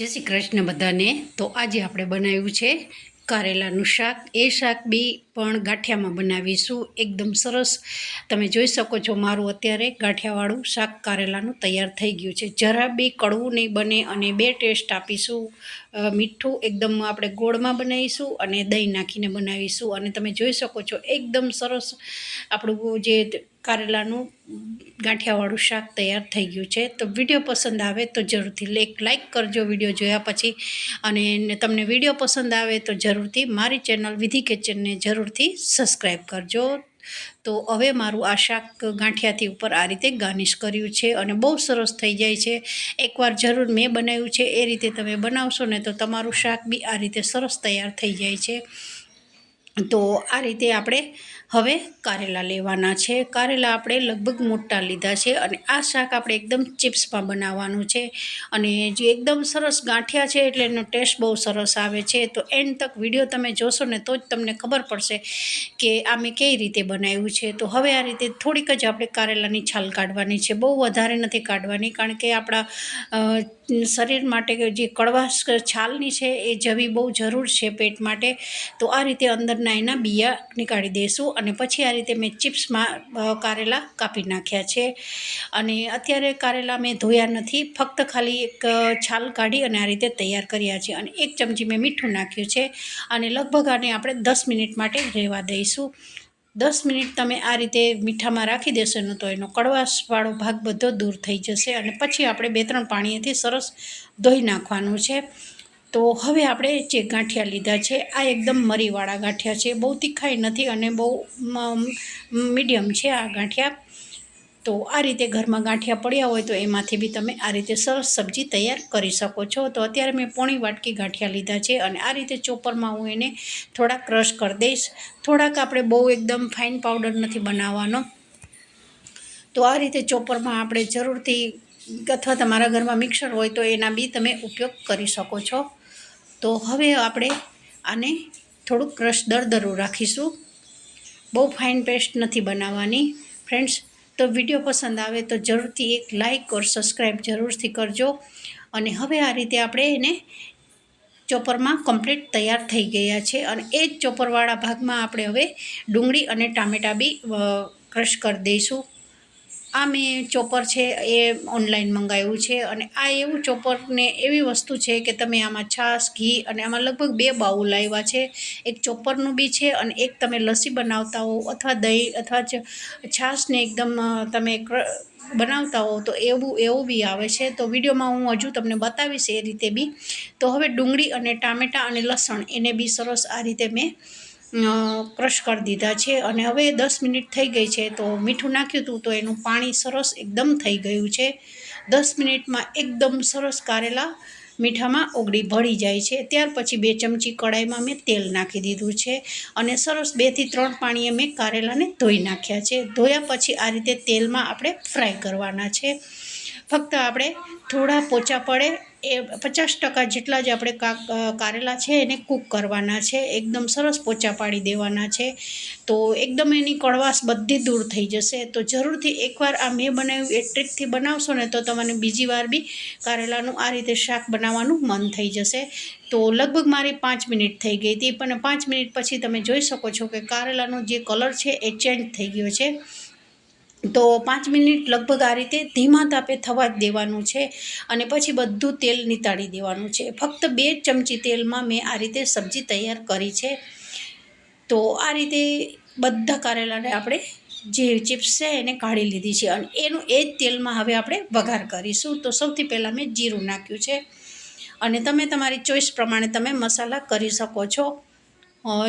જય શ્રી કૃષ્ણ બધાને. તો આજે આપણે બનાવ્યું છે કારેલાનું શાક. એ શાક બી પણ ગાંઠિયામાં બનાવીશું. એકદમ સરસ. તમે જોઈ શકો છો મારું અત્યારે ગાંઠિયાવાળું શાક કારેલાનું તૈયાર થઈ ગયું છે. જરા બી કડવું નહીં બને અને બે ટેસ્ટ આપીશું. મીઠું એકદમ આપણે ગોળમાં બનાવીશું અને દહીં નાખીને બનાવીશું. અને તમે જોઈ શકો છો એકદમ સરસ આપણું જે કારેલાનું ગાંઠિયાવાળું શાક તૈયાર થઈ ગયું છે. તો વીડિયો પસંદ આવે તો જરૂરથી લેક લાઈક કરજો વીડિયો જોયા પછી. અને તમને વીડિયો પસંદ આવે તો જરૂરથી મારી ચેનલ વિધિ કિચનને જરૂરથી સબસ્ક્રાઈબ કરજો. તો હવે મારું આ શાક ગાંઠિયાથી ઉપર આ રીતે ગાર્નિશ કર્યું છે અને બહુ સરસ થઈ જાય છે. એકવાર જરૂર મેં બનાવ્યું છે એ રીતે તમે બનાવશો ને તો તમારું શાક બી આ રીતે સરસ તૈયાર થઈ જાય છે. તો આ રીતે આપણે હવે કારેલા લેવાના છે. કારેલા આપણે લગભગ મોટા લીધા છે અને આ શાક આપણે એકદમ ચિપ્સમાં બનાવવાનું છે અને જે એકદમ સરસ ગાંઠિયા છે એટલે એનો ટેસ્ટ બહુ સરસ આવે છે. તો એન્ડ તક વીડિયો તમે જોશો ને તો જ તમને ખબર પડશે કે આ મેં કઈ રીતે બનાવ્યું છે. તો હવે આ રીતે થોડીક જ આપણે કારેલાની છાલ કાઢવાની છે. બહુ વધારે નથી કાઢવાની કારણ કે આપણા શરીર માટે જે કડવાશ છાલની છે એ જવી બહુ જરૂર છે પેટ માટે. તો આ રીતે અંદરના એના બિયા નીકાળી દઈશું અને પછી આ રીતે મેં ચિપ્સમાં કારેલા કાપી નાખ્યા છે. અને અત્યારે કારેલા મેં ધોયા નથી, ફક્ત ખાલી એક છાલ કાઢી અને આ રીતે તૈયાર કર્યા છે. અને એક ચમચી મેં મીઠું નાખ્યું છે. અને લગભગ આને આપણે દસ મિનિટ માટે રહેવા દઈશું. દસ મિનિટ તમે આ રીતે મીઠામાં રાખી દેશો ને તો એનો કડવાશવાળો ભાગ બધો દૂર થઈ જશે અને પછી આપણે બે ત્રણ પાણીએથી સરસ ધોઈ નાખવાનું છે. તો હવે આપણે જે ગાંઠિયા લીધા છે, આ એકદમ મરીવાળા ગાંઠિયા છે. બહુ તીખાઈ નથી અને બહુ મીડિયમ છે આ ગાંઠિયા. તો આ રીતે ઘરમાં ગાંઠિયા પડ્યા હોય તો એમાંથી બી તમે આ રીતે સરસ સબ્જી તૈયાર કરી શકો છો. તો અત્યારે મેં પોણી વાટકી ગાંઠિયા લીધા છે અને આ રીતે ચોપરમાં હું એને થોડાક ક્રશ કરી દઈશ. થોડાક આપણે બહુ એકદમ ફાઇન પાવડર નથી બનાવવાનો. તો આ રીતે ચોપરમાં આપણે જરૂરથી અથવા તમારા ઘરમાં મિક્સર હોય તો એના બી તમે ઉપયોગ કરી શકો છો. તો હવે આપણે આને થોડુંક ક્રશ દરદરું રાખીશું. બહુ ફાઇન પેસ્ટ નથી બનાવવાની. ફ્રેન્ડ્સ તો વીડિયો પસંદ આવે તો જરૂરથી એક લાઇક ઓર સબસ્ક્રાઈબ જરૂરથી કરજો. અને હવે આ રીતે આપણે એને ચોપરમાં કમ્પ્લીટ તૈયાર થઈ ગયા છે. અને એ જ ચોપરવાળા ભાગમાં આપણે હવે ડુંગળી અને ટામેટાં બી ક્રશ કરી દઈશું. આ મેં ચોપર છે, એ ઓનલાઈન મંગાવ્યું છે અને આ એવું ચોપરને એવી વસ્તુ છે કે તમે આમાં છાશ, ઘી અને આમાં લગભગ બે બાઉલ આવ્યા છે. એક ચોપરનું બી છે અને એક તમે લસ્સી બનાવતા હો અથવા દહીં અથવા છાશને એકદમ તમે બનાવતા હો તો એવું એવું બી આવે છે. તો વિડીયોમાં હું હજુ તમને બતાવીશ એ રીતે બી. તો હવે ડુંગળી અને ટામેટાં અને લસણ એને બી સરસ આ રીતે મેં ક્રશ કરી દીધા છે અને હવે દસ મિનિટ થઈ ગઈ છે તો મીઠું નાખ્યું હતું તો એનું પાણી સરસ એકદમ થઈ ગયું છે. દસ મિનિટમાં એકદમ સરસ કારેલા મીઠામાં ઓગળી ભળી જાય છે. ત્યાર પછી બે ચમચી કડાઈમાં મેં તેલ નાખી દીધું છે અને સરસ બેથી ત્રણ પાણીએ મેં કારેલાને ધોઈ નાખ્યા છે. ધોયા પછી આ રીતે તેલમાં આપણે ફ્રાય કરવાના છે. ફક્ત આપણે થોડા પોચા પડે, એ પચાસ ટકા જેટલા જ આપણે કારેલા છે એને કૂક કરવાના છે. એકદમ સરસ પોચા પાડી દેવાના છે. તો એકદમ એની કડવાશ બધી દૂર થઈ જશે. તો જરૂરથી એકવાર આ મેં બનાવ્યું, એ ટ્રીકથી બનાવશો ને તો તમને બીજી વાર બી કારેલાનું આ રીતે શાક બનાવવાનું મન થઈ જશે. તો લગભગ મારી પાંચ મિનિટ થઈ ગઈ હતી. પણ પાંચ મિનિટ પછી તમે જોઈ શકો છો કે કારેલાનો જે કલર છે એ ચેન્જ થઈ ગયો છે. તો પાંચ મિનિટ લગભગ આ રીતે ધીમા તાપે થવા જ દેવાનું છે અને પછી બધું તેલ નિતાળી દેવાનું છે. ફક્ત બે ચમચી તેલમાં મેં આ રીતે સબ્જી તૈયાર કરી છે. તો આ રીતે બધા કારેલાને આપણે જે ચિપ્સ છે એને કાઢી લીધી છે અને એનું એ જ તેલમાં હવે આપણે વઘાર કરીશું. તો સૌથી પહેલાં મેં જીરું નાખ્યું છે અને તમે તમારી ચોઈસ પ્રમાણે તમે મસાલા કરી શકો છો.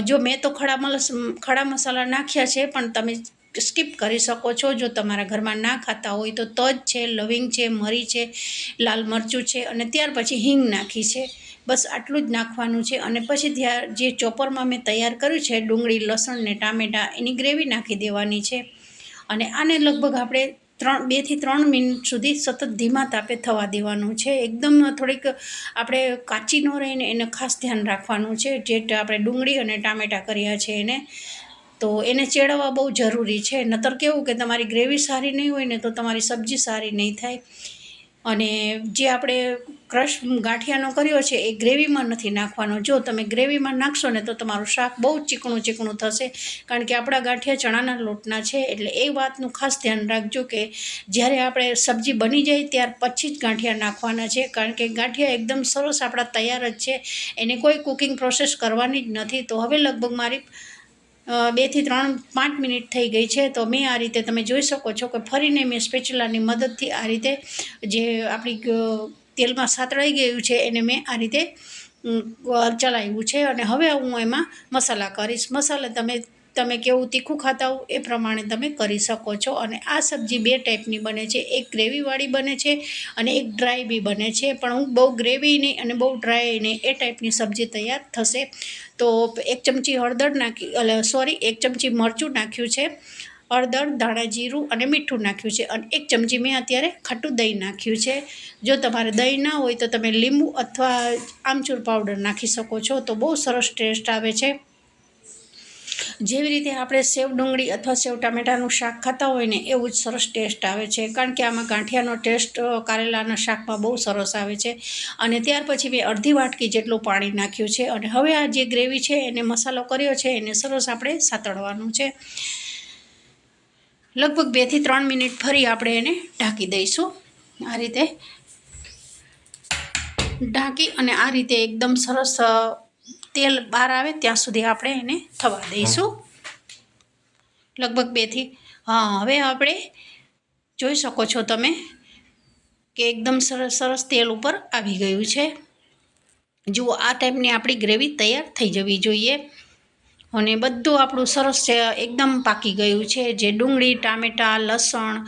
જો મેં તો ખડા મલસ, ખડા મસાલા નાખ્યા છે પણ તમે સ્કીપ કરી શકો છો. જો તમારા ઘરમાં ના ખાતા હોય તો તજ છે, લવિંગ છે, મરી છે, લાલ મરચું છે અને ત્યાર પછી હિંગ નાખી છે. બસ આટલું જ નાખવાનું છે અને પછી ત્યાં જે ચોપરમાં મેં તૈયાર કર્યું છે ડુંગળી, લસણ ને ટામેટાં એની ગ્રેવી નાખી દેવાની છે. અને આને લગભગ આપણે ત્રણ બેથી ત્રણ મિનિટ સુધી સતત ધીમા તાપે થવા દેવાનું છે. એકદમ થોડીક આપણે કાચી ન રહીને એને ખાસ ધ્યાન રાખવાનું છે. જે આપણે ડુંગળી અને ટામેટાં કર્યા છે એને. તો એને ચેડવવા બહુ જરૂરી છે. નતર કેવું કે તમારી ગ્રેવી સારી નહીં હોય ને તો તમારી સબ્જી સારી નહીં થાય. અને જે આપણે ક્રશ ગાંઠિયાનો કર્યો છે એ ગ્રેવીમાં નથી નાખવાનો. જો તમે ગ્રેવીમાં નાખશો ને તો તમારું શાક બહુ ચીકણું ચીકણું થશે. કારણ કે આપણા ગાંઠિયા ચણાના લોટના છે એટલે એ વાતનું ખાસ ધ્યાન રાખજો કે જ્યારે આપણે સબ્જી બની જાય ત્યાર પછી જ ગાંઠિયા નાખવાના છે. કારણ કે ગાંઠિયા એકદમ સરસ આપણા તૈયાર જ છે. એને કોઈ કુકિંગ પ્રોસેસ કરવાની જ નથી. તો હવે લગભગ મારી બેથી ત્રણ પાંચ મિનિટ થઈ ગઈ છે, તો મેં આ રીતે તમે જોઈ શકો છો કે ફરીને મેં સ્પેચ્યુલાની મદદથી આ રીતે જે આપણી તેલમાં સાતળાઈ ગયું છે, એને મેં આ રીતે ચલાવ્યું છે અને હવે હું એમાં મસાલા કરીશ. મસાલા તમે તમે કેવું તીખું ખાતા હો એ પ્રમાણે તમે કરી શકો છો. અને આ સબ્જી બે ટાઈપની બને છે. એક ગ્રેવીવાળી બને છે અને એક ડ્રાય બી બને છે. પણ હું બહુ ગ્રેવી નહીં અને બહુ ડ્રાય નહીં એ ટાઈપની સબ્જી તૈયાર થશે. તો એક ચમચી હળદર નાખી એટલે સોરી, એક ચમચી મરચું નાખ્યું છે. હળદર, ધાણા જીરું અને મીઠું નાખ્યું છે. અને એક ચમચી મેં અત્યારે ખાટું દહીં નાખ્યું છે. જો તમારે દહીં ના હોય તો તમે લીંબુ અથવા આમચૂર પાવડર નાખી શકો છો. તો બહુ સરસ ટેસ્ટ આવે છે. જેવી રીતે આપણે સેવ ડુંગળી અથવા સેવ ટામેટાનું શાક ખાતા હોય ને, એવું જ સરસ ટેસ્ટ આવે છે. કારણ કે આમાં ગાંઠિયાનો ટેસ્ટ કારેલાના શાકમાં બહુ સરસ આવે છે. અને ત્યાર પછી મેં અડધી વાટકી જેટલું પાણી નાખ્યું છે. અને હવે આ જે ગ્રેવી છે, એને મસાલો કર્યો છે, એને સરસ આપણે સાતળવાનું છે. લગભગ બેથી ત્રણ મિનિટ ફરી આપણે એને ઢાંકી દઈશું. આ રીતે ઢાંકી અને આ રીતે એકદમ સરસ તેલ બહાર આવે ત્યાં સુધી આપણે એને થવા દઈશું. લગભગ બેથી, હા, હવે આપણે જોઈ શકો છો તમે કે એકદમ સરસ સરસ તેલ ઉપર આવી ગયું છે. જુઓ, આ ટાઈપની આપણી ગ્રેવી તૈયાર થઈ જવી જોઈએ. અને બધું આપણું સરસ છે, એકદમ પાકી ગયું છે. જે ડુંગળી, ટામેટાં, લસણ,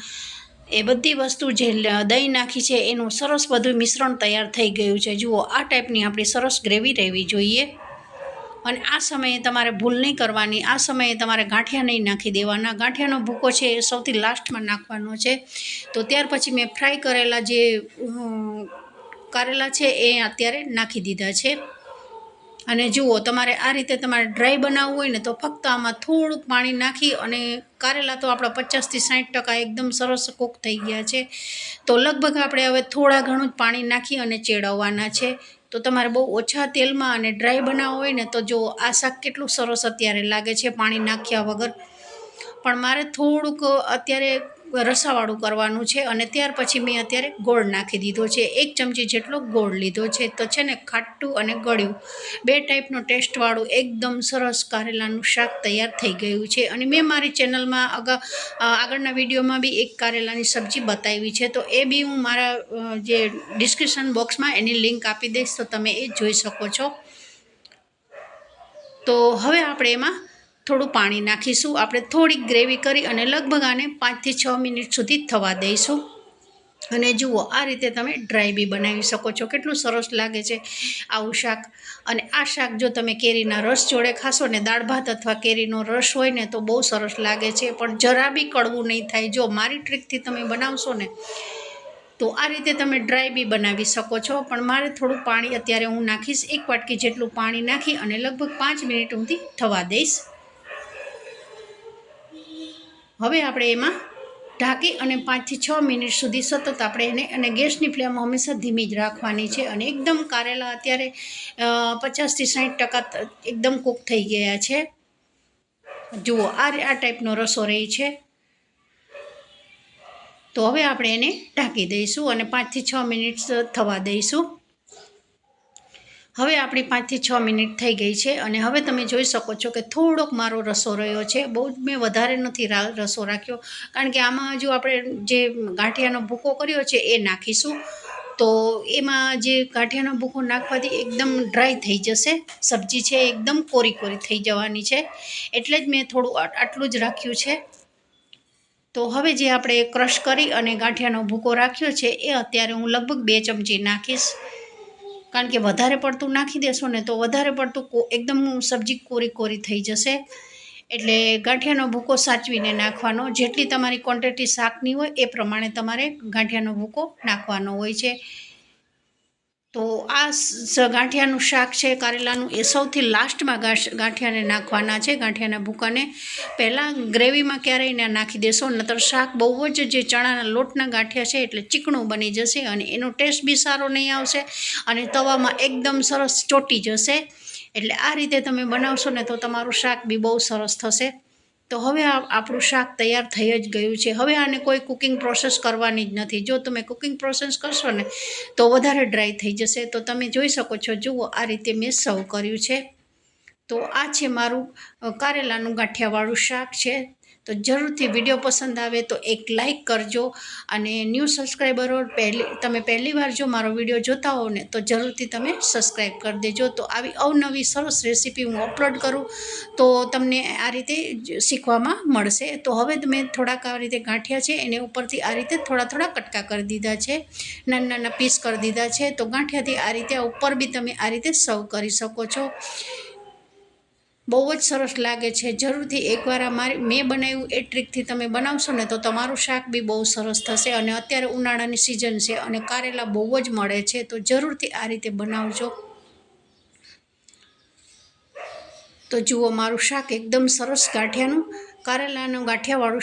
એ બધી વસ્તુ જે દહીં નાખી છે, એનું સરસ બધું મિશ્રણ તૈયાર થઈ ગયું છે. જુઓ, આ ટાઈપની આપણી સરસ ગ્રેવી રહેવી જોઈએ. અને આ સમયે તમારે ભૂલ નહીં કરવાની, આ સમયે તમારે ગાંઠિયા નહીં નાખી દેવાના. ગાંઠિયાનો ભૂકો છે એ સૌથી લાસ્ટમાં નાખવાનો છે. તો ત્યાર પછી મેં ફ્રાય કરેલા જે કારેલા છે એ અત્યારે નાખી દીધા છે. અને જુઓ, તમારે આ રીતે તમારે ડ્રાય બનાવવું હોય ને તો ફક્ત આમાં થોડુંક પાણી નાખી અને કારેલા તો આપણા પચાસથી સાઠ ટકા એકદમ સરસ કૂક થઈ ગયા છે. તો લગભગ આપણે હવે થોડા ઘણું જ પાણી નાખી અને ચેડવવાના છે. તો તમારે બહુ ઓછા તેલમાં અને ડ્રાય બનાવવો હોય ને તો જો આ શાક કેટલું સરસ અત્યારે લાગે છે, પાણી નાખ્યા વગર? પણ મારે થોડુંક અત્યારે રસાવાળું કરવાનું છે અને ત્યાર પછી મેં અત્યારે ગોળ નાખી દીધો છે. એક ચમચી જેટલો ગોળ લીધો છે. તો છે ને ખાટું અને ગળ્યું. બે ટાઈપનો ટેસ્ટવાળું એકદમ સરસ કારેલાનું શાક તૈયાર થઈ ગયું છે. અને મેં મારી ચેનલમાં અગા આગળના વિડીયોમાં બી એક કારેલાની સબ્જી બતાવી છે. તો એ બી હું મારા જે ડિસ્ક્રિપ્શન બોક્સમાં એની લિંક આપી દઈશ. તો તમે એ જોઈ શકો છો. તો હવે આપણે એમાં થોડું પાણી નાખીશું. આપણે થોડીક ગ્રેવી કરી અને લગભગ આને પાંચથી છ મિનિટ સુધી થવા દઈશું. અને જુઓ, આ રીતે તમે ડ્રાય બી બનાવી શકો છો. કેટલું સરસ લાગે છે આવું શાક. અને આ શાક જો તમે કેરીના રસ જોડે ખાશો ને, દાળ ભાત અથવા કેરીનો રસ હોય ને, તો બહુ સરસ લાગે છે. પણ જરા બી કડવું નહીં થાય. જો મારી ટ્રીકથી તમે બનાવશો ને, તો આ રીતે તમે ડ્રાય બી બનાવી શકો છો. પણ મારે થોડું પાણી અત્યારે હું નાખીશ. એક વાટકી જેટલું પાણી નાખી અને લગભગ પાંચ મિનિટ સુધી થવા દઈશ. હવે આપણે એમાં ઢાંકી અને પાંચથી છ મિનિટ સુધી સતત આપણે એને અને ગેસની ફ્લેમ હંમેશા ધીમી જ રાખવાની છે અને એકદમ કારેલા અત્યારે પચાસથી સાઠ ટકા એકદમ કૂક થઈ ગયા છે. જુઓ, આ આ ટાઈપનો રસો રહી છે. તો હવે આપણે એને ઢાંકી દઈશું અને પાંચથી છ મિનિટ થવા દઈશું. હવે આપણી પાંચથી છ મિનિટ થઈ ગઈ છે અને હવે તમે જોઈ શકો છો કે થોડોક મારો રસો રહ્યો છે. બહુ જ મેં વધારે નથી રસો રાખ્યો. કારણ કે આમાં જો આપણે જે ગાંઠિયાનો ભૂકો કર્યો છે એ નાખીશું. તો એમાં જે ગાંઠિયાનો ભૂકો નાખવાથી એકદમ ડ્રાય થઈ જશે. સબ્જી છે એકદમ કોરી કોરી થઈ જવાની છે. એટલે જ મેં થોડું આટલું જ રાખ્યું છે. તો હવે જે આપણે ક્રશ કરી અને ગાંઠિયાનો ભૂકો રાખ્યો છે એ અત્યારે હું લગભગ બે ચમચી નાખીશ. કારણ કે વધારે પડતું નાખી દેશો ને તો વધારે પડતું એકદમ સબ્જી કોરી કોરી થઈ જશે. એટલે ગાંઠિયાનો ભૂકો સાચવીને નાખવાનો. જેટલી તમારી ક્વોન્ટિટી શાકની હોય એ પ્રમાણે તમારે ગાંઠિયાનો ભૂકો નાખવાનો હોય છે. આ ગાંઠિયાનું શાક છે, કારેલાનું, એ સૌથી લાસ્ટમાં ગાંઠિયાને નાખવાના છે, ગાંઠિયાના ભૂકાને. પહેલાં ગ્રેવીમાં ક્યારેય ના નાખી દેશો, નતર શાક બહુ જ જે ચણાના લોટના ગાંઠિયા છે, એટલે ચીકણું બની જશે અને એનો ટેસ્ટ બી સારો નહીં આવશે અને તવામાં એકદમ સરસ ચોટી જશે. એટલે આ રીતે તમે બનાવશો ને તો તમારું શાક બી બહુ સરસ થશે. તો હવે આપણું શાક તૈયાર થઈ જ ગયું છે. હવે આને કોઈ કુકિંગ પ્રોસેસ કરવાની જ નથી. જો તમે કુકિંગ પ્રોસેસ કરશો ને, તો વધારે ડ્રાય થઈ જશે. તો તમે જોઈ શકો છો, જુઓ, આ રીતે મેં સર્વ કર્યું છે. તો આ છે મારું કારેલાનું ગાંઠિયાવાળું શાક છે. તો જરૂરથી વીડિયો પસંદ આવે તો એક લાઈક કરજો અને ન્યૂ સબસ્ક્રાઈબરો પહેલી, તમે પહેલી વાર જો મારો વીડિયો જોતા હો ને તો જરૂરથી તમે સબસ્ક્રાઈબ કરી દેજો. તો આવી અવનવી સરસ રેસીપી હું અપલોડ કરું તો તમને આ રીતે શીખવામાં મળશે. તો હવે મેં થોડાક આ રીતે ગાંઠિયા છે, એને ઉપરથી આ રીતે થોડા થોડા કટકા કરી દીધા છે, નાના નાના પીસ કરી દીધા છે. તો ગાંઠિયાથી આ રીતે ઉપર બી તમે આ રીતે સર્વ કરી શકો છો. બહુ જ સરસ લાગે છે. જરૂરથી એકવાર આ મારી, મેં બનાવ્યું એ ટ્રીકથી તમે બનાવશો ને તો તમારું શાક બી બહુ સરસ થશે અને અત્યારે ઉનાળાની સિઝન છે અને કારેલા બહુ જ મળે છે. તો જરૂરથી આ રીતે બનાવજો. તો જુઓ, મારું શાક એકદમ સરસ ગાંઠિયાનું, કારેલાનું ગાંઠિયાવાળું